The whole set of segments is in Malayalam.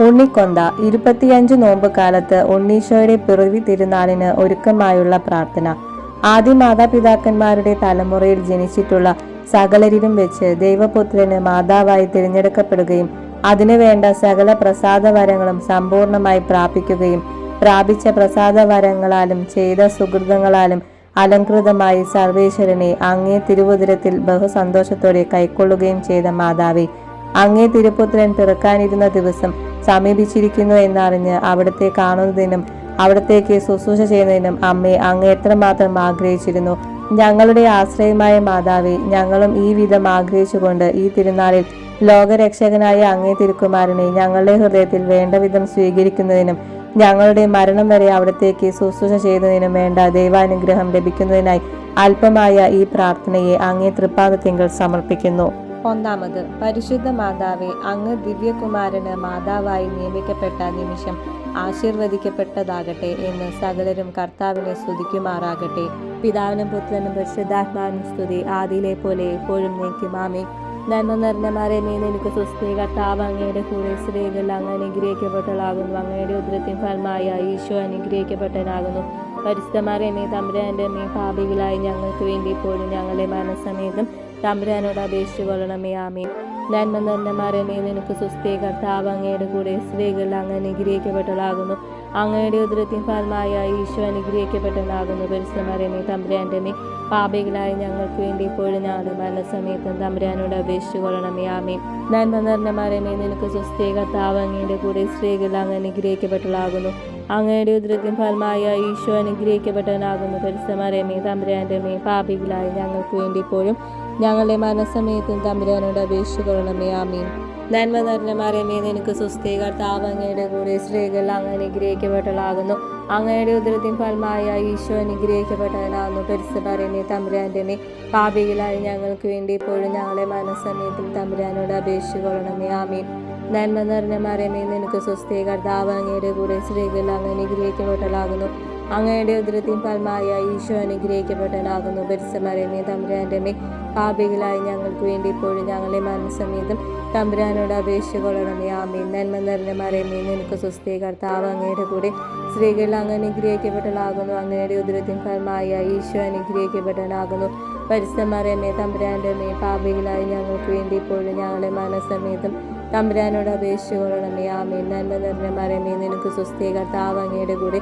ഉണ്ണിക്കൊന്ത ഇരുപത്തിയഞ്ച് നോമ്പ് കാലത്ത് ഉണ്ണീശോയുടെ പിറവി തിരുനാളിന് ഒരുക്കമായുള്ള പ്രാർത്ഥന. ആദ്യ മാതാപിതാക്കന്മാരുടെ തലമുറയിൽ ജനിച്ചിട്ടുള്ള സകലരിലും വെച്ച് ദൈവപുത്രന് മാതാവായി തിരഞ്ഞെടുക്കപ്പെടുകയും അതിനുവേണ്ട സകല പ്രസാദവരങ്ങളും സമ്പൂർണമായി പ്രാപിക്കുകയും പ്രാപിച്ച പ്രസാദവരങ്ങളാലും ചെയ്ത സുഹൃതങ്ങളാലും അലങ്കൃതമായി സർവേശ്വരനെ അങ്ങേ തിരുവുതിരത്തിൽ ബഹുസന്തോഷത്തോടെ കൈക്കൊള്ളുകയും ചെയ്ത മാതാവേ അങ്ങേ തിരുപുത്രൻ പിറക്കാനിരുന്ന ദിവസം സമീപിച്ചിരിക്കുന്നു എന്നറിഞ്ഞ് അവിടത്തെ കാണുന്നതിനും അവിടത്തേക്ക് ശുശ്രൂഷ ചെയ്യുന്നതിനും അമ്മയെ അങ്ങ് എത്രമാത്രം ആഗ്രഹിച്ചിരുന്നു. ഞങ്ങളുടെ ആശ്രയമായ മാതാവി ഞങ്ങളും ഈ വിധം ആഗ്രഹിച്ചുകൊണ്ട് ഈ തിരുനാളിൽ ലോകരക്ഷകനായ അങ്ങേ തിരുക്കുമാരനെ ഞങ്ങളുടെ ഹൃദയത്തിൽ വേണ്ട വിധം സ്വീകരിക്കുന്നതിനും ഞങ്ങളുടെ മരണം വരെ അവിടത്തേക്ക് ശുശ്രൂഷ ചെയ്യുന്നതിനും വേണ്ട ദൈവാനുഗ്രഹം ലഭിക്കുന്നതിനായി അല്പമായ ഈ പ്രാർത്ഥനയെ അങ്ങേ തൃപ്പാദത്തിങ്കൾ സമർപ്പിക്കുന്നു. ഒന്നാമത് പരിശുദ്ധ മാതാവെ അങ്ങ് ദിവ്യകുമാരന് മാതാവായി നിയമിക്കപ്പെട്ട നിമിഷം ആശീർവദിക്കപ്പെട്ടതാകട്ടെ എന്ന് സകലരും കർത്താവിനെ സ്തുതിക്കുമാറാകട്ടെ. പിതാവിനും പുത്രനും പരിശുദ്ധാത്മാവിനും സ്തുതി. ആദിയിലെ പോലെ എപ്പോഴും നീക്കുമാമേ നന്മ നിർണമാരെ മരമേ നിനക്ക് സ്വസ്തി. കർത്താവ് അങ്ങയുടെ കൂടെ സ്ത്രീകൾ അങ്ങ് അനുഗ്രഹിക്കപ്പെട്ടളാകുന്നു അങ്ങയുടെ ഉദ്രത്തിൻ ഫലമായ ഈശോ അനുഗ്രഹിക്കപ്പെട്ടനാകുന്നു പരിശുദ്ധ നീ തമ്പുരാന്റെ മേ പാപികളായി ഞങ്ങൾക്ക് വേണ്ടി ഇപ്പോഴും ഞങ്ങളുടെ മനസ്സമേതം തമ്പുരാനോട് അപേക്ഷിച്ചു കൊള്ളണമേ ആമേ നന്മ നിറഞ്ഞ മരമേ നിനക്ക് സുസ്ഥി കർത്താവ് അങ്ങയുടെ കൂടെ സ്ത്രീകൾ അങ്ങ് അനുഗ്രഹിക്കപ്പെട്ടതാകുന്നു അങ്ങയുടെ ഉദരത്തിൻ ഫലമായ ഈശോ അനുഗ്രഹിക്കപ്പെട്ടതാകുന്നു പരിശുദ്ധമരമേ തമ്പുരാന്റെ മേ പാപികളായ ഞങ്ങൾക്ക് വേണ്ടി ഇപ്പോഴും ഞങ്ങളുടെ മരണസമയത്തും തമ്പുരാനോട് അപേക്ഷിച്ചു കൊള്ളണമേ ആമേ നന്മ നിറഞ്ഞ മരമേ നിനക്ക് സുസ്ഥി കർത്താവ് അങ്ങയുടെ കൂടെ സ്ത്രീകൾ അങ്ങ് അനുഗ്രഹിക്കപ്പെട്ടതാകുന്നു അങ്ങയുടെ ഉദ്രത്തിൻ ഫലമായ ഈശോ അനുഗ്രഹിക്കപ്പെട്ടവനാകുന്നു. പരിസമരമേ തമ്പുരാന്റെ മേ പാപികളായ ഞങ്ങൾക്ക് വേണ്ടി ഇപ്പോഴും ഞങ്ങളുടെ മനസ്സമയത്തും തമ്പുരാനോട് അപേക്ഷിച്ചു കൊള്ളണമേ ആമീൻ. നന്മ നിറഞ്ഞ മറിയമേ നിനക്ക് സുസ്ഥി കർത്താവ് അങ്ങയുടെ കൂടെ സ്ത്രീകൾ അങ്ങ് അനുഗ്രഹിക്കപ്പെട്ടളാകുന്നു അങ്ങയുടെ ഉദരത്തിൻ ഫലമായ ഈശോ അനുഗ്രഹിക്കപ്പെട്ടവനാകുന്നു. പറയുന്നേ തമ്പുരാന്റെ മേ പാപികളായി ഞങ്ങൾക്ക് വേണ്ടി ഇപ്പോഴും ഞങ്ങളെ മനസ്സമയത്തും തമ്പുരാനോട് അപേക്ഷിച്ചു കൊള്ളണമേ ആമീൻ. നന്മ നിറഞ്ഞ മറിയമേ നിനക്ക് സ്വസ്തി കർത്താവ് അങ്ങയുടെ കൂടെ സ്ത്രീകൾ അങ്ങ് അനുഗ്രഹിക്കപ്പെട്ടളാകുന്നു അങ്ങയുടെ ഉദരത്തിൻ ഫലമായ ഈശോ അനുഗ്രഹിക്കപ്പെട്ടവനാകുന്നു. മറിയമേ തമ്പുരാന്റെ മേ പാപികളായി ഞങ്ങൾക്ക് വേണ്ടി ഇപ്പോഴും ഞങ്ങളെ മനസ്സമേതം തമ്പുരാനോട് അപേക്ഷ കൊള്ളണമേ. ആമീൻ. നന്മ നിറഞ്ഞ മറിയമേ നിനക്ക് സ്വസ്തി കർത്താവ് അങ്ങയുടെ കൂടെ സ്ത്രീകൾ അങ്ങ് അനുഗ്രഹിക്കപ്പെട്ടളാകുന്നു അങ്ങയുടെ ഉദരത്തിൻ ഫലമായ ഈശോ അനുഗ്രഹിക്കപ്പെട്ടവനാകുന്നു. പരിസമരമേ തമ്പുരാന്റെ മേ പാപികളായി ഞങ്ങൾക്ക് വേണ്ടി ഇപ്പോഴും ഞങ്ങളെ മനസ്സമേതം തമ്പുരാനോട് അപേക്ഷ കൊള്ളണമേ. ആമേൻ. നന്മ നിറഞ്ഞ മറിയമേ നിനക്ക് സ്വസ്ഥയെ കർത്താവ് അങ്ങയുടെ കൂടെ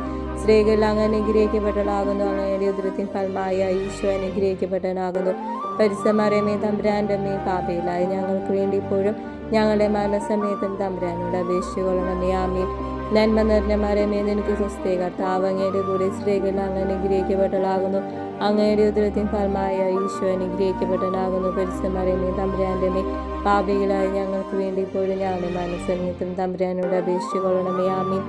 സ്ത്രീകൾ അങ്ങ് അനുഗ്രഹിക്കപ്പെട്ടവളാകുന്നു ഉദരത്തിൻ ഫലമായ ഈശോ അനുഗ്രഹിക്കപ്പെട്ടവനാകുന്നു. പരിസമരമേ തമ്പുരാന്റെ മേ പാപയിലായി ഞങ്ങൾക്ക് വേണ്ടി ഇപ്പോഴും ഞങ്ങളുടെ മരണസമയത്തും തമ്പുരാനോട് അപേക്ഷിച്ചു കൊള്ളണമേ ആമേൻ. നന്മ നിർണമാരമേ മരമേ നിനക്ക് സുസ്ഥി കർത്താവ് അങ്ങയുടെ കൂടെ സ്ത്രീകളിൽ അങ്ങ് അനുഗ്രഹിക്കപ്പെട്ടവളാകുന്നു. അങ്ങയുടെ ഉദരത്തിൻ ഫലമായ ഈശോ അനുഗ്രഹിക്കപ്പെട്ടവനാകുന്നു. പരിസമരമേ തമ്പുരാന്റെ മേ പാപികളായി ഞങ്ങൾക്ക് വേണ്ടി ഇപ്പോഴും ഞാനും മനസ്സമയത്തും തമ്പുരാനോട് അപേക്ഷിച്ചു കൊള്ളണമേ. ആമീൻ.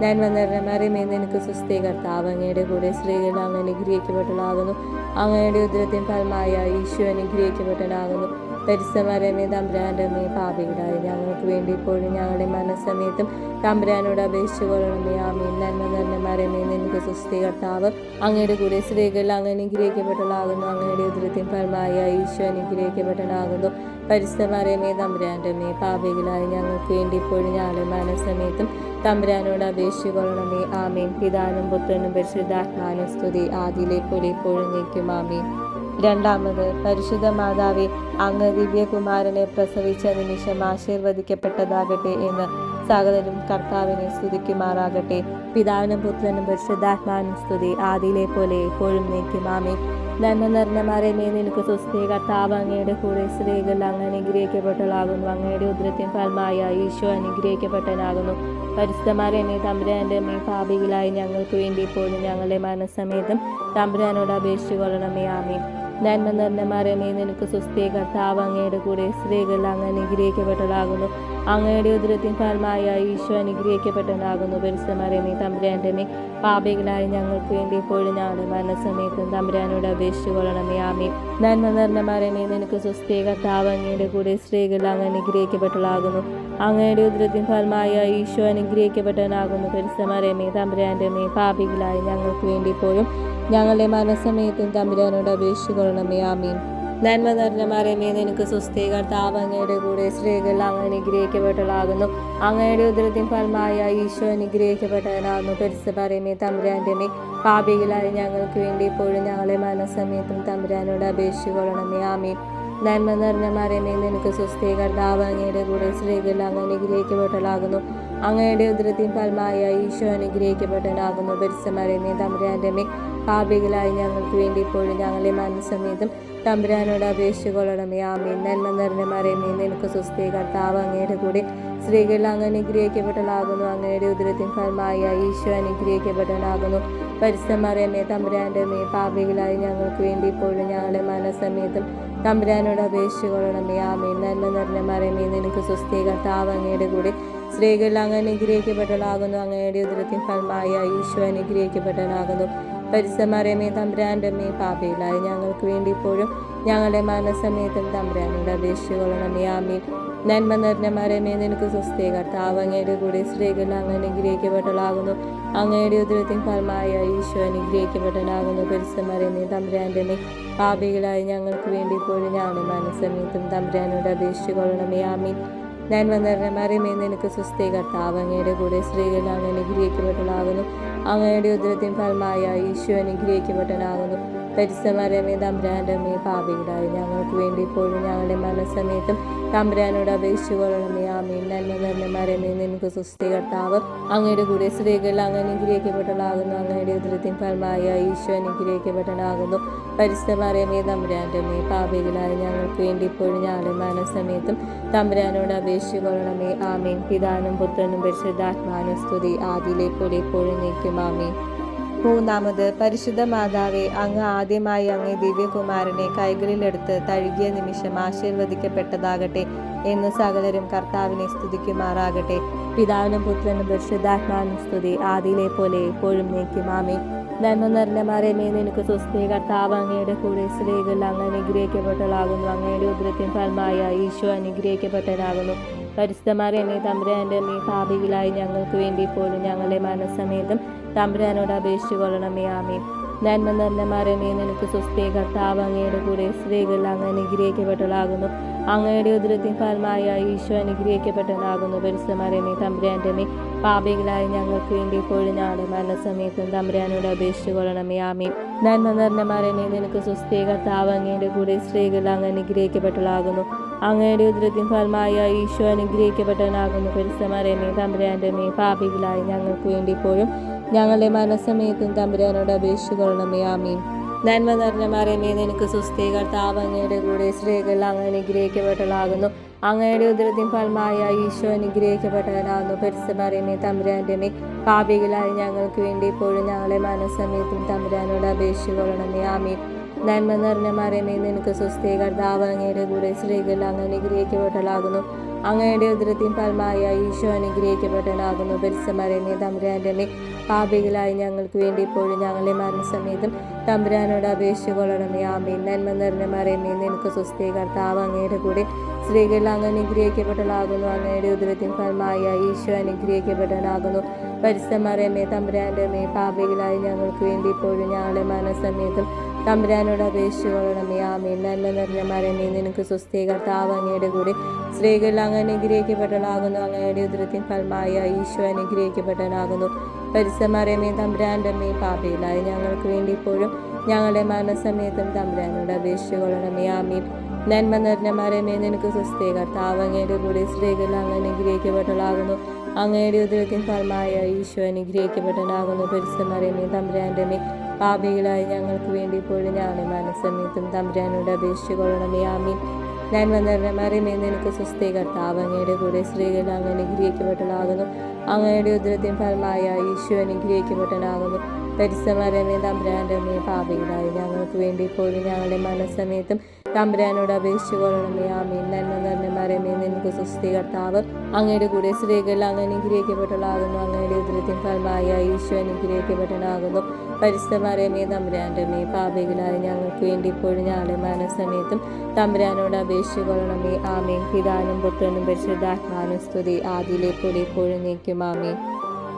ഞാൻ നിറഞ്ഞ മറിയമേ നിനക്ക് സുസ്ഥി കർത്താവ് അങ്ങയുടെ കൂടെ സ്ത്രീകൾ അങ്ങ് അനുഗ്രഹിക്കപ്പെട്ടതാകുന്നു അങ്ങയുടെ ഉദരത്തിൻ ഫലമായ ഈശോ അനുഗ്രഹിക്കപ്പെട്ടവനാകുന്നു. പരിസമരമേ തമ്പുരാന്റെ അമ്മേ പാപികളായി ഞങ്ങൾക്ക് വേണ്ടി ഇപ്പോഴും ഞങ്ങളുടെ മനസ്സമയത്തും തമ്പുരാനോട് അപേക്ഷിച്ചു കൊള്ളണമേ. ആമീൻ. നന്മ നന്മ മരമേ നിനക്ക് സുസ്ഥി കർത്താവ്. അങ്ങയുടെ കൂടെ സ്ത്രീകൾ അങ്ങ് അനുഗ്രഹിക്കപ്പെട്ടതാകുന്നു അങ്ങയുടെ ഉദരത്തിൻ ഫലമായ ഈശോ അനുഗ്രഹിക്കപ്പെട്ടതാകുന്നു പരിസമരമേ തമ്പുരാന്റെ അമ്മേ പാപികളായി ഞങ്ങൾക്ക് വേണ്ടി ഇപ്പോഴും ഞങ്ങളുടെ മനസ്സമയത്തും തമ്പുരാനോട് അപേക്ഷിച്ചു കൊള്ളണമേ. ആമീൻ. പിതാനും പുത്രനും പരിശുദ്ധാത്മാനും സ്തുതി. ആദിയിലെ പോലെ ഇപ്പോഴും നീക്കും. ആമീൻ. രണ്ടാമത് പരിശുദ്ധ മാതാവെ അങ്ങ് ദിവ്യകുമാരനെ പ്രസവിച്ച നിമിഷം ആശീർവദിക്കപ്പെട്ടതാകട്ടെ എന്ന് സകലരും കർത്താവിനെ സ്തുതിക്കുമാറാകട്ടെ. പിതാവിനും പുത്രനും പരിശുദ്ധാത്മാനും സ്തുതി. ആദിയിലെ പോലെ എപ്പോഴും നീക്കും ആമേ നന്മ മരമേ നിനക്ക് സുസ്ഥി കർത്താവ് അങ്ങയുടെ കൂടെ സ്ത്രീകൾ അങ്ങ് അനുഗ്രഹിക്കപ്പെട്ടളാകുന്നു അങ്ങയുടെ ഉദ്രത്തിൻ ഫലമായ ഈശോ അനുഗ്രഹിക്കപ്പെട്ടനാകുന്നു പരിശുദ്ധമരമേ തമ്പുരാന്റെ മേ പാപികളായി ഞങ്ങൾക്ക് വേണ്ടി പോലും ഞങ്ങളുടെ മനസ്സമേതം തമ്പുരാനോട് അപേക്ഷിച്ചു കൊള്ളണമേ. ആമീൻ. നന്മ നിറഞ്ഞ മരമേ നിനക്ക് സുസ്ഥി കർത്താവ് അങ്ങയുടെ കൂടെ സ്ത്രീകൾ അങ്ങ് അനുഗ്രഹിക്കപ്പെട്ടതാകുന്നു. അങ്ങയുടെ ഉദരത്തിൻ ഫലമായ ഈശോ അനുഗ്രഹിക്കപ്പെട്ടതാകുന്നു. പരിസമരമേ തമ്പുരാന്റെ മേ പാപികളായി ഞങ്ങൾക്ക് വേണ്ടി ഇപ്പോഴും ഞങ്ങളുടെ മരണസമയത്തും തമ്പുരാനോട് അപേക്ഷിച്ചു കൊള്ളണമേ ആമേ നന്മ നിറഞ്ഞ മരമേ നിനക്ക് സുസ്ഥി കർത്താവ് അങ്ങയുടെ കൂടെ സ്ത്രീകൾ അങ്ങ് അനുഗ്രഹിക്കപ്പെട്ടളാകുന്നു അങ്ങയുടെ ഉദ്രത്തിൻ ഫലമായ ഈശോ അനുഗ്രഹിക്കപ്പെട്ടവനാകുന്നു. പരിസമരമേ തമ്പുരാന്റെ മേ പാപികളായി ഞങ്ങൾക്ക് വേണ്ടി ഇപ്പോഴും ഞങ്ങളുടെ മരണസമയത്തും തമ്പുരാനോട് അപേക്ഷിച്ചു കൊള്ളണമേ ആമീൻ. നന്മ നിറഞ്ഞ മറിയമേ നിനക്ക് സുസ്ഥി കർത്താവ് അങ്ങയുടെ കൂടെ സ്ത്രീകൾ അങ്ങ് അനുഗ്രഹിക്കപ്പെട്ടവളാകുന്നു. അങ്ങയുടെ ഉദരത്തിൻ ഫലമായ ഈശോ അനുഗ്രഹിക്കപ്പെട്ടവനാകുന്നു. പരിസ്ഥ പറയമേ തമ്പുരാന്റെ മേ പാപികളായ ഞങ്ങൾക്ക് വേണ്ടി ഇപ്പോഴും ഞങ്ങളെ മനസ്സമയത്തും തമ്പുരാനോട് അപേക്ഷിക്കൊള്ളണമേ ആമീൻ. നന്മ നിറഞ്ഞ മറിയമേ നിനക്ക് സുസ്ഥി കർത്താവ് അങ്ങയുടെ കൂടെ സ്ത്രീകൾ അങ്ങ് അനുഗ്രഹിക്കപ്പെട്ടവളാകുന്നു. അങ്ങയുടെ ഉദരത്തിൻ ഫലമായ ഈശോ അനുഗ്രഹിക്കപ്പെട്ടവനാകുന്നു. പരിസമറിയമേ തമ്പുരാന്റെ മേ പാപികളായി ഞങ്ങൾക്ക് വേണ്ടി ഇപ്പോഴും ഞങ്ങളെ മനസ്സമേതം തമ്പുരാനോട് അപേക്ഷിക്കൊള്ളണമേ ആമീൻ. നന്മ നിറഞ്ഞ മറിയമേ നിനക്ക് സുസ്ഥി കർത്താവ് അങ്ങയുടെ കൂടെ സ്ത്രീകൾ അങ്ങ് അനുഗ്രഹിക്കപ്പെട്ടവളാകുന്നു. അങ്ങയുടെ ഉദരത്തിൻ ഫലമായ ഈശോ അനുഗ്രഹിക്കപ്പെട്ടവനാകുന്നു. പരിസമറിയമേ തമ്പുരാന്റെ മേ പാപികളായി ഞങ്ങൾക്ക് വേണ്ടി ഇപ്പോഴും ഞങ്ങളെ മനസ്സമേതം തമ്പുരാനോട് അപേക്ഷിക്കൊള്ളണമേ ആമേ നന്മ നിറഞ്ഞ മറിയമേ നിനക്ക് സ്വസ്ഥീകർത്താവ് കർത്താവ് അങ്ങയുടെ കൂടെ സ്ത്രീകൾ അങ്ങ് അനുഗ്രഹിക്കപ്പെട്ടവളാകുന്നു. അങ്ങയുടെ ഉദരത്തിൻ ഫലമായ ഈശോ അനുഗ്രഹിക്കപ്പെട്ടവനാകുന്നു. പരിസമറിയമേ തമ്പുരാന്റെ അമ്മേ പാപയിലായി ഞങ്ങൾക്ക് വേണ്ടി ഇപ്പോഴും ഞങ്ങളുടെ മരണസമയത്തും തമ്പുരാനോട് അപേക്ഷിക്കൊള്ളണമേ ആമീൻ. നന്മ നിറഞ്ഞ മരമേ നിനക്ക് സുസ്ഥേ കർത്താവ് അങ്ങയുടെ കൂടെ സ്ത്രീകൾ അങ്ങ് അനുഗ്രഹിക്കപ്പെട്ടവളാകുന്നു. അങ്ങയുടെ ഉദരത്തിൻ ഫലമായ ഈശോ അനുഗ്രഹിക്കപ്പെട്ടവനാകുന്നു. പരിസമറിയമേ തമ്പുരാന്റെ പാപികളായി ഞങ്ങൾക്ക് വേണ്ടി ഇപ്പോഴും ഞങ്ങളുടെ തമ്പ്രാനോട് തമ്പുരാനോട് അപേക്ഷിക്കൊള്ളണമേ ആമീൻ. നന്മ നിറഞ്ഞ മറിയമേ നിനക്ക് സുസ്ഥേ കർത്താവ് അങ്ങയുടെ കൂടെ സ്ത്രീകൾ അങ്ങ് അനുഗ്രഹിക്കപ്പെട്ടവളാകുന്നു. അങ്ങയുടെ ഉദരത്തിൻ ഫലമായ ഈശോ അനുഗ്രഹിക്കപ്പെട്ടവനാകുന്നു. പരിസമരമേ തമ്പുരാന്റെ അമ്മേ പാപികളായി ഞങ്ങൾക്ക് വേണ്ടി ഇപ്പോഴും ഞങ്ങളുടെ മനസ്സമേതം തമ്പുരാനോട് അപേക്ഷിച്ചുകൊള്ളണമേ ആമീൻ. നന്മ മരമേ നിനക്ക് സുസ്ഥി കർത്താവ് അങ്ങയുടെ കൂടെ സ്ത്രീകൾ അങ്ങ് അനുഗ്രഹിക്കപ്പെട്ടവളാകുന്നു. അങ്ങയുടെ ഉദരത്തിൻ ഫലമായ ഈശോ അനുഗ്രഹിക്കപ്പെട്ടതാകുന്നു പരിസമാരമേ തമ്പുരാന്റെ അമ്മേ പാപികളായി ഞങ്ങൾക്ക് വേണ്ടി ഇപ്പോഴും ഞങ്ങളുടെ മനസ്സമേതം തമ്പുരാനോട് അപേക്ഷിച്ചുകൊള്ളണമേ ആമീൻ. പിതാനും പുത്രനും പരിശുദ്ധാത്മാനും സ്തുതി. ആദിയിലേക്കൂടെ ഇപ്പോഴും നീക്കും ആമീൻ. മൂന്നാമത് പരിശുദ്ധ മാതാവെ അങ്ങ് ആദ്യമായി അങ്ങേ ദിവ്യകുമാരനെ കൈകളിലെടുത്ത് തഴുകിയ നിമിഷം ആശീർവദിക്കപ്പെട്ടതാകട്ടെ എന്ന് സകലരും കർത്താവിനെ സ്തുതിക്കുമാറാകട്ടെ. പിതാവിനും പുത്രനും പരിശുദ്ധാത്മാവിനും സ്തുതി. ആദിയിലെ പോലെ എപ്പോഴും നീക്കുമാമേ നന്മ നിറഞ്ഞ മറിയമേ നിനക്ക് സ്വസ്തി കർത്താവ് അങ്ങയുടെ കൂടെ സ്ത്രീകൾ അങ്ങ് അനുഗ്രഹിക്കപ്പെട്ടളാകുന്നു അങ്ങയുടെ ഉദ്രത്തിൻ ഫലമായ ഈശോ അനുഗ്രഹിക്കപ്പെട്ടനാകുന്നു പരിസ്ഥമാരെ എന്നെ തമ്പുരാന്റെ മേ പാപികളായി ഞങ്ങൾക്ക് വേണ്ടി പോലും ഞങ്ങളുടെ മനസ്സമേതം തമ്പുരാനോട് അപേക്ഷിച്ചുകൊള്ളണമേ ആമേ നന്മ നിറഞ്ഞ മരമേ നിനക്ക് സുസ്ഥേ കർത്താവ് അങ്ങയുടെ കൂടെ സ്ത്രീകൾ അങ്ങ് അനുഗ്രഹിക്കപ്പെട്ടവളാകുന്നു. അങ്ങയുടെ ഉദരത്തിൻ ഫലമായ ഈശോ അനുഗ്രഹിക്കപ്പെട്ടവനാകുന്നു. പരിസമരമേ തമ്പുരാന്റെ മേ പാപികളായി ഞങ്ങൾക്ക് വേണ്ടി ഇപ്പോഴും ഞങ്ങളുടെ മരണസമയത്തും തമ്പുരാനോട് അപേക്ഷിച്ചുകൊള്ളണമേ ആമേ നന്മ നിറഞ്ഞ മരമേ നിനക്ക് സുസ്ഥേ കർത്താവ് അങ്ങയുടെ കൂടെ സ്ത്രീകൾ അങ്ങ് അനുഗ്രഹിക്കപ്പെട്ടവളാകുന്നു. അങ്ങയുടെ ഉദരത്തിൻ ഫലമായ ഈശോ അനുഗ്രഹിക്കപ്പെട്ടവനാകുന്നു. പരിസമരമേ തമ്പുരാന്റെ മേ പാപികളായി ഞങ്ങൾക്ക് വേണ്ടി ഇപ്പോഴും ഞങ്ങളുടെ മനസ്സമയത്തും തമ്പുരാനോട് അപേക്ഷിക്കൊള്ളണമേ ആമീൻ. നന്മ നിറഞ്ഞ മറിയമേ നിനക്ക് സുസ്ഥി കർത്താവ് അങ്ങയുടെ കൂടെ സ്ത്രീകൾ അങ്ങ് അനുഗ്രഹിക്കപ്പെട്ടളാകുന്നു അങ്ങയുടെ ഉദരത്തിൻ ഫലമായ ഈശോ അനുഗ്രഹിക്കപ്പെട്ടവനാകുന്നു. പരിസമറിയമേ തമ്പുരാന്റെ മേ പാപികളായി ഞങ്ങൾക്ക് വേണ്ടി ഇപ്പോഴും ഞങ്ങളെ മനസ്സമയത്തും തമ്പുരാനോട് അപേക്ഷിക്കൊള്ളണമേ ആമീൻ. നന്മ നിറഞ്ഞ മറിയമേ നിനക്ക് സുസ്ഥി കർത്താവ് അങ്ങയുടെ കൂടെ സ്ത്രീകൾ അങ്ങ് അനുഗ്രഹിക്കപ്പെട്ടലാകുന്നു അങ്ങയുടെ ഉദരത്തിൻ ഫലമായ ഈശോ അനുഗ്രഹിക്കപ്പെട്ടവനാകുന്നു പരിസമറിയമേ തമ്പുരാന്റെ മേ പാപികളായി ഞങ്ങൾക്ക് വേണ്ടി ഇപ്പോഴും ഞങ്ങളെ മരണസമേതം തമ്പുരാനോട് അപേക്ഷിച്ചുകൊള്ളണമേ ആമീൻ. നന്മ നിറഞ്ഞ മറിയമേ നിനക്ക് സുസ്ഥി കർത്താവ് അങ്ങയുടെ കൂടെ സ്ത്രീകൾ അങ്ങ് അനുഗ്രഹിക്കപ്പെട്ടവളാകുന്നു അങ്ങയുടെ ഉദരത്തിൻ ഫലമായ ഈശോ അനുഗ്രഹിക്കപ്പെട്ടവനാകുന്നു പരിസമറിയമേ തമ്പുരാന്റെ മേ പാപികളായി ഞങ്ങൾക്ക് വേണ്ടി ഇപ്പോഴും ഞങ്ങളെ മനസ്സമേതം തമ്പുരാനോട് അപേക്ഷിച്ചുകൊള്ളണമേ ആമീൻ. നന്മ നിറഞ്ഞ മരമേ നിനക്ക് സ്വസ്ഥീകർത്താവ് കർത്താവ് അങ്ങയുടെ കൂടെ. സ്ത്രീകൾ അങ്ങ് അനുഗ്രഹിക്കപ്പെട്ടവളാകുന്നു. അങ്ങയുടെ ഉദരത്തിൻ ഫലമായ ഈശോ അനുഗ്രഹിക്കപ്പെട്ടവനാകുന്നു. പരിസമറിയമേ തമ്പുരാന്റെ മേ പാപയിലായി ഞങ്ങൾക്ക് വേണ്ടി ഇപ്പോഴും ഞങ്ങളുടെ മരണസമയത്തും തമ്പുരാനോട് അപേക്ഷിച്ചുകൊള്ളണമേ ആമീൻ. നന്മ നിറഞ്ഞ മരമേ നിനക്ക് സ്വസ്ഥീകർത്താവ് കർത്താവ് അങ്ങയുടെ കൂടെ സ്ത്രീകൾ അങ്ങ് അനുഗ്രഹിക്കപ്പെട്ടവളാകുന്നു. അങ്ങയുടെ ഉദരത്തിൻ ഫലമായ ഈശോ അനുഗ്രഹിക്കപ്പെട്ടവനാകുന്നു. പരിസമറിയമേ തമ്പുരാന്റെ മേ പാപികളായി ഞങ്ങൾക്ക് വേണ്ടി ഇപ്പോഴും ഞാനും മനസ്സമയത്തും തമ്പുരാനോട് അപേക്ഷിച്ചുകൊള്ളണമേ ആമീൻ. ഞാൻ വന്നവരെ മറിയമേ നിനക്ക് സ്വസ്ഥ കർത്താവ് അങ്ങയുടെ കൂടെ സ്ത്രീകൾ അങ്ങ് അനുഗ്രഹിക്കപ്പെട്ടതാകുന്നു അങ്ങയുടെ ഉദ്രത്തിൻ ഫലമായ ഈശോ അനുഗ്രഹിക്കപ്പെട്ടനാകുന്നു പരിസമരമേ തമ്പുരാന്റെ മേ പാപികളായി ഞങ്ങൾക്ക് വേണ്ടി ഇപ്പോഴും ഞങ്ങളുടെ മനസ്സമയത്തും തമ്പുരാനോട് അപേക്ഷിച്ചുകൊള്ളണമേ ആമീൻ. നന്മ നിറഞ്ഞ മറിയമേ നിനക്ക് സ്വസ്ഥ കർത്താവ് അങ്ങയുടെ കൂടെ സ്ത്രീകൾ അങ്ങ് അനുഗ്രഹിക്കപ്പെട്ടവളാകുന്നു. അങ്ങയുടെ ഉദ്രത്തിൻ ഫലമായ ഈശോ അനുഗ്രഹിക്കപ്പെട്ടവനാകുന്നു പരിസ്ഥമറിയമേ തമ്പുരാന്റെ മേ പാപികളായി ഞങ്ങൾക്ക് വേണ്ടി ഇപ്പോഴും ഞങ്ങളുടെ മനസ്സമയത്തും തമ്പുരാനോട് അപേക്ഷിച്ചുകൊള്ളണമേ ആമേൻ. പിതാനും പുത്രനും പരിശുദ്ധാത്മാനും സ്തുതി. ആദിയിലെ പോലെ ഇപ്പോഴും നീക്കും ആമേ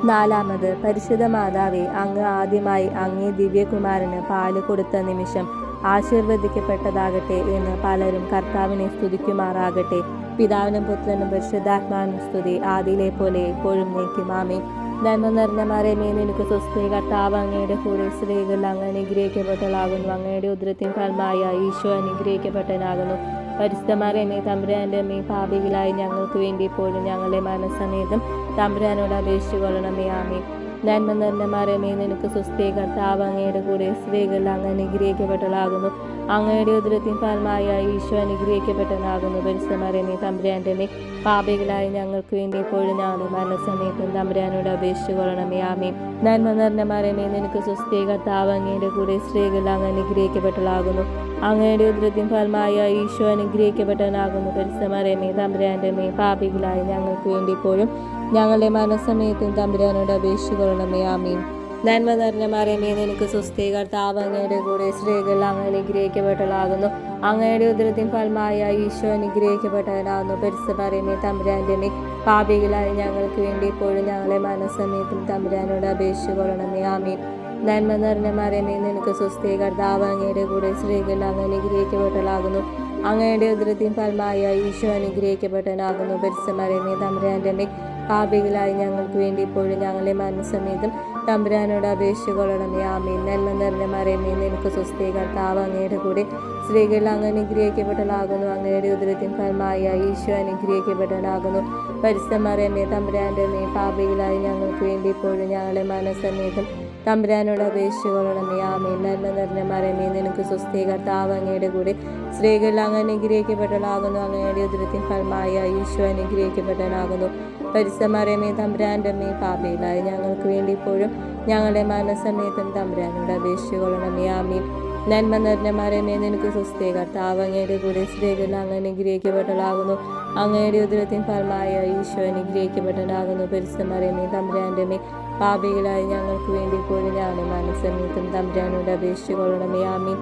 നാലാമത് പരിശുദ്ധ മാതാവെ അങ്ങ് ആദ്യമായി അങ്ങേ ദിവ്യകുമാരന് പാൽ കൊടുത്ത നിമിഷം ആശീർവദിക്കപ്പെട്ടതാകട്ടെ എന്ന് പലരും കർത്താവിനെ സ്തുതിക്കുമാറാകട്ടെ. പിതാവിനും പുത്രനും പരിശുദ്ധാത്മാവിനും സ്തുതി. ആദിയിലെ പോലെ ഇപ്പോഴും നീക്കും ആമേ നന്മ നിറഞ്ഞ മറിയമേ നിനക്ക് സ്വസ്തി കർത്താവ് അങ്ങയുടെ കൂടെ സ്ത്രീകൾ അങ്ങ് അനുഗ്രഹിക്കപ്പെട്ടളാകുന്നു അങ്ങയുടെ ഉദരത്തിൻ ഫലമായ ഈശോ അനുഗ്രഹിക്കപ്പെട്ടനാകുന്നു പരിശുദ്ധമരമേ തമ്പുരാന്റെ മേ പാപികളായി ഞങ്ങൾക്ക് വേണ്ടി പോലും ഞങ്ങളുടെ മനസ്സമേതം തമ്പുരാനോട് അപേക്ഷിച്ചു കൊള്ളണമേ ആമേ നന്മ നിറഞ്ഞ നിനക്ക് സ്വസ്തി കർത്താവ് അങ്ങയുടെ കൂടെ സ്ത്രീകളിൽ അങ്ങ് അനുഗ്രഹിക്കപ്പെട്ടവളാകുന്നു. അങ്ങയുടെ ഉദരത്തിൻ ഫലമായ ഈശോ അനുഗ്രഹിക്കപ്പെട്ടനാകുന്നു പരിശുദ്ധമരമേ തമ്പുരാന്റെ മേ പാപികളായി ഞങ്ങൾക്ക് വേണ്ടി എപ്പോഴും ഞങ്ങളുടെ മരണസമയത്തും തമ്പുരാനോട് അപേക്ഷിച്ചു കൊള്ളണമേ. ആമേ നന്മ നിറഞ്ഞ നിനക്ക് സ്വസ്തി കർത്താവ് അങ്ങയുടെ കൂടെ സ്ത്രീകളിൽ അങ്ങ് അനുഗ്രഹിക്കപ്പെട്ടവളാകുന്നു. അങ്ങയുടെ ഉദരത്തിൻ ഫലമായ ഈശോ അനുഗ്രഹിക്കപ്പെട്ടനാകുന്നു പരിസമരമേ തമ്പുരാന്റെ മേ പാപികളായി ഞങ്ങൾക്ക് വേണ്ടി ഇപ്പോഴും ഞങ്ങളുടെ മനസ്സമയത്തും തമ്പുരാനോട് അപേക്ഷിച്ചു കൊള്ളണമേ ആമീൻ. നന്മ നിറഞ്ഞ മറിയമേ നിനക്ക് സുസ്ഥി കർത്താവ് അങ്ങയുടെ കൂടെ സ്ത്രീകൾ അങ്ങ് അനുഗ്രഹിക്കപ്പെട്ടതാകുന്നു അങ്ങയുടെ ഉദരത്തിൻ ഫലമായ ഈശോ അനുഗ്രഹിക്കപ്പെട്ടവനാകുന്നു. പരിസമരമേ തമ്പുരാന്റെ മേ പാപികളായി ഞങ്ങൾക്ക് വേണ്ടി ഇപ്പോഴും ഞങ്ങളെ മനസ്സമയത്തും തമ്പുരാനോട് അപേക്ഷിച്ചു കൊള്ളണമേ ആമീൻ. നന്മ നിറഞ്ഞ മറിയമേ നിനക്ക് സ്വസ്തി കർത്താവ് അങ്ങയുടെ കൂടെ സ്ത്രീകൾ അങ്ങ് അനുഗ്രഹിക്കപ്പെട്ടതാകുന്നു അങ്ങയുടെ ഉദരത്തിൻ ഫലമായ ഈശോ അനുഗ്രഹിക്കപ്പെട്ടവനാകുന്നു. പരിസമരമേ തമ്പുരാന്റെ മേ പാപികളായി ഞങ്ങൾക്ക് വേണ്ടി ഇപ്പോഴും ഞങ്ങളെ മനസ്സമേതും തമ്പുരാനോട് അപേക്ഷിച്ചു കൊള്ളണമേ ആമീൻ. നന്മ നിറഞ്ഞ മരമേ നിനക്ക് സ്വസ്തി കർത്താവ് അങ്ങയുടെ കൂടെ സ്ത്രീകളിൽ അങ്ങ് അനുഗ്രഹിക്കപ്പെട്ടതാകുന്നു അങ്ങയുടെ ഉദരത്തിൻ ഫലമായ ഈശോ അനുഗ്രഹിക്കപ്പെട്ടവനാകുന്നു. പരിസമരമേ തമ്പുരാന്റെ മേ പാപികളായി ഞങ്ങൾക്ക് വേണ്ടി ഇപ്പോഴും ഞങ്ങളെ മനസ്സമേതം തമ്പുരാനോട് അപേക്ഷിച്ചു ആമീൻ. നന്മ നിറഞ്ഞ മരമേ നിനക്ക് സ്വസ്തി കർത്താവ് അങ്ങയുടെ കൂടെ സ്ത്രീകളിൽ അങ്ങ് അനുഗ്രഹിക്കപ്പെട്ടതാകുന്നു അങ്ങയുടെ ഉദരത്തിൻ ഫലമായ ഈശോ അനുഗ്രഹിക്കപ്പെട്ടവനാകുന്നു. പരിസമരമേ തമ്പുരാന്റെ അമ്മേ പാപയിലായി ഞങ്ങൾക്ക് വേണ്ടി ഇപ്പോഴും ഞങ്ങളുടെ മരണസമയത്തും തമ്പുരാനോട് അപേക്ഷിച്ചു കൊള്ളണമേ ആമീൻ. നന്മ നിറഞ്ഞ മരമേ നിനക്ക് സ്വസ്തി കർത്താവ് അങ്ങയുടെ കൂടെ സ്ത്രീകൾ അങ്ങ് അനുഗ്രഹിക്കപ്പെട്ടതാകുന്നു അങ്ങയുടെ ഉദരത്തിൻ ഫലമായ ഈശോ അനുഗ്രഹിക്കപ്പെട്ടതാകുന്നു പരിസമറിയമേ തമ്പുരാന്റെ മേ പാപികളായി ഞങ്ങൾക്ക് വേണ്ടി ഇപ്പോഴും ഞങ്ങളുടെ മരണസമയത്തും തമ്പുരാനോട് അപേക്ഷിച്ചു കൊള്ളണമേ ആമീൻ.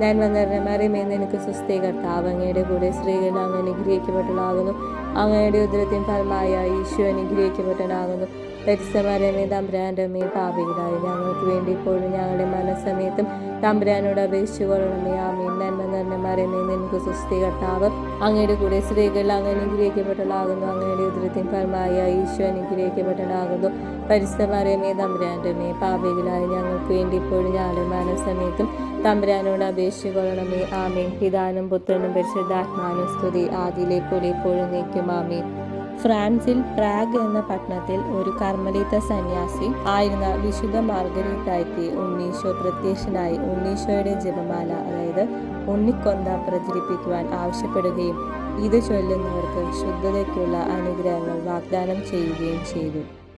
നന്മ നിറഞ്ഞ മറിയമേ എനിക്ക് സുസ്ഥി കർത്താവ് അങ്ങയുടെ കൂടെ സ്ത്രീകൾ അങ്ങ് അനുഗ്രഹിക്കപ്പെട്ടതാകുന്നു അങ്ങയുടെ ഉദരത്തിൻ ഫലമായ ഈശോ അനുഗ്രഹിക്കപ്പെട്ടതാകുന്നു പരിസമരമേ തമ്പുരാന്റെ മേ പാപികളായി ഞങ്ങൾക്ക് വേണ്ടി ഇപ്പോഴും ഞങ്ങളുടെ മനസ്സമയത്തും തമ്പുരാനോട് അപേക്ഷിച്ചു കൊള്ളണമേ. ആമീൻ. നന്മ മറിയമേ നിനക്ക് സുസ്ഥി കർത്താവ് അങ്ങയുടെ കൂടെ സ്ത്രീകൾ അങ്ങ് അനുഗ്രഹിക്കപ്പെട്ടതാകുന്നു അങ്ങയുടെ ഉദരത്തിൻ ഫലമായ ഈശോ അനുഗ്രഹിക്കപ്പെട്ടതാകുന്നു പരിസ്ഥമറിയമേ തമ്പുരാന്റെ മേ പാപികളായി ഞങ്ങൾക്ക് വേണ്ടി ഇപ്പോഴും ഞങ്ങളുടെ മനസ്സമയത്തും തമ്പുരാനോട് അപേക്ഷിക്കൊള്ളണമേ ആമീൻ. പിതാനും പുത്രനും പരിശുദ്ധാത്മാനും സ്തുതി. ആദിയിലെ പോലെ ഇപ്പോഴും നീക്കും. ആമേൻ. ഫ്രാൻസിൽ പ്രാഗ് എന്ന പട്ടണത്തിൽ ഒരു കർമ്മലീത്ത സന്യാസി ആയിരുന്ന വിശുദ്ധ മാർഗരീത്തായ്ക്ക് ഉണ്ണീശോ പ്രത്യക്ഷനായി ഉണ്ണീശോയുടെ ജപമാല അതായത് ഉണ്ണിക്കൊന്ത പ്രചരിപ്പിക്കുവാൻ ആവശ്യപ്പെടുകയും ഇത് ചൊല്ലുന്നവർക്ക് ശുദ്ധതയ്ക്കുള്ള അനുഗ്രഹങ്ങൾ വാഗ്ദാനം ചെയ്യുകയും ചെയ്തു.